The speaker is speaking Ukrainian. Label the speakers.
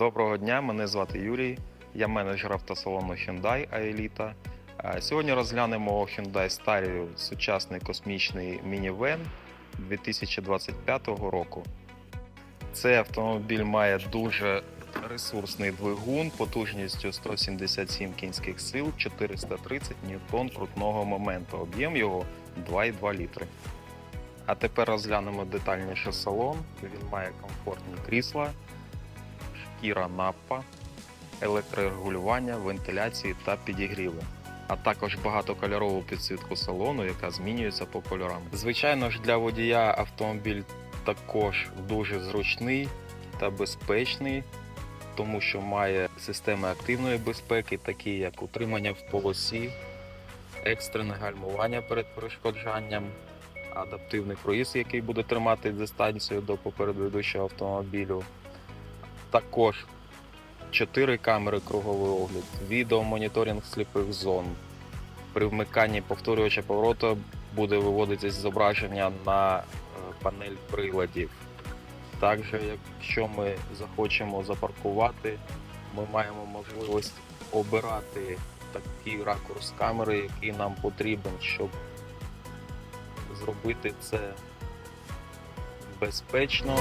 Speaker 1: Доброго дня, мене звати Юрій. Я менеджер автосалону Hyundai. Е, Сьогодні розглянемо Hyundai Stario сучасний космічний мінівен 2025 року. Цей автомобіль має дуже ресурсний двигун потужністю 177 кінських сил, 430 ньютон крутного моменту. Об'єм його 2,2 літри. А тепер розглянемо детальніше салон. Він має комфортні крісла, шкіра напа, електрорегулювання, вентиляції та підігріви. А також багатокольорову підсвітку салону, яка змінюється по кольорам. Звичайно ж, для водія автомобіль також дуже зручний та безпечний, тому що має системи активної безпеки, такі як утримання в полосі, екстрене гальмування перед перешкоджанням, адаптивний круїз, який буде тримати дистанцію до попереду йдущого автомобілю. Також 4 камери круговий огляд, відеомоніторинг сліпих зон. При вмиканні повторювача повороту буде виводитись зображення на е, панель приладів. Також, якщо ми захочемо запаркувати, ми маємо можливість обирати такий ракурс камери, який нам потрібен, щоб зробити це безпечно.